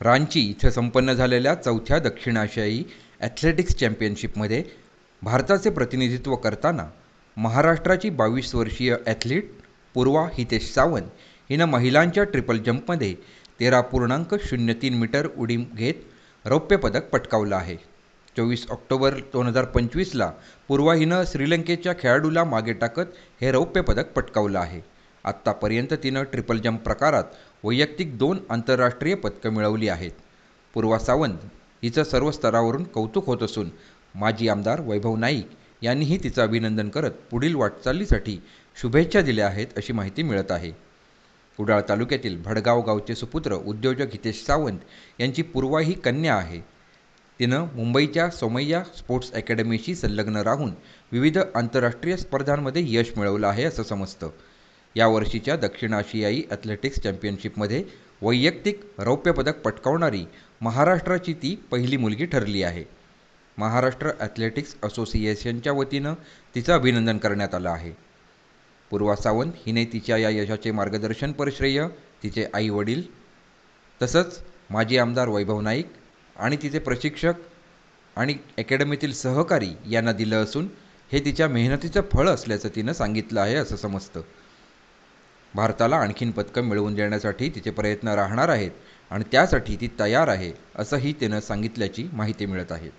रांची इथं संपन्न झालेल्या चौथ्या दक्षिण आशियाई ॲथलेटिक्स चॅम्पियनशिपमध्ये भारताचे प्रतिनिधित्व करताना महाराष्ट्राची बावीस वर्षीय ॲथलीट पूर्वा हितेश सावंत हिनं महिलांच्या ट्रिपल जंपमध्ये तेरा पूर्णांक शून्य तीन मीटर उडी घेत रौप्य पदक पटकावलं आहे. चोवीस ऑक्टोबर दोन हजार पंचवीसला पूर्वा हिनं श्रीलंकेच्या खेळाडूला मागे टाकत हे रौप्य पदक पटकावलं आहे. आत्तापर्यंत तिनं ट्रिपल जंप प्रकारात वैयक्तिक दोन आंतरराष्ट्रीय पदकं मिळवली आहेत. पूर्वा सावंत हिचं सर्व स्तरावरून कौतुक होत असून माजी आमदार वैभव नाईक यांनीही तिचं अभिनंदन करत पुढील वाटचालीसाठी शुभेच्छा दिल्या आहेत अशी माहिती मिळत आहे. कुडाळ तालुक्यातील भडगाव गावचे सुपुत्र उद्योजक हितेश सावंत यांची पूर्वा ही कन्या आहे. तिनं मुंबईच्या सोमय्या स्पोर्ट्स अकॅडमीशी संलग्न राहून विविध आंतरराष्ट्रीय स्पर्धांमध्ये यश मिळवलं आहे असं समजतं. यावर्षीच्या दक्षिण आशियाई ॲथलेटिक्स चॅम्पियनशिपमध्ये वैयक्तिक रौप्यपदक पटकावणारी महाराष्ट्राची ती पहिली मुलगी ठरली आहे. महाराष्ट्र ॲथलेटिक्स असोसिएशनच्या वतीनं तिचं अभिनंदन करण्यात आलं आहे. पूर्वा सावंत हिने तिच्या या यशाचे मार्गदर्शन परश्रेय तिचे आई वडील तसंच माजी आमदार वैभव नाईक आणि तिचे प्रशिक्षक आणि अकॅडमीतील सहकारी यांना दिलं असून हे तिच्या मेहनतीचं फळ असल्याचं तिनं सांगितलं आहे असं समजतं. भारताला आणखीन पदकं मिळवून देण्यासाठी तिचे प्रयत्न राहणार आहेत आणि त्यासाठी ती तयार आहे असंही तिनं सांगितल्याची माहिती मिळत आहे.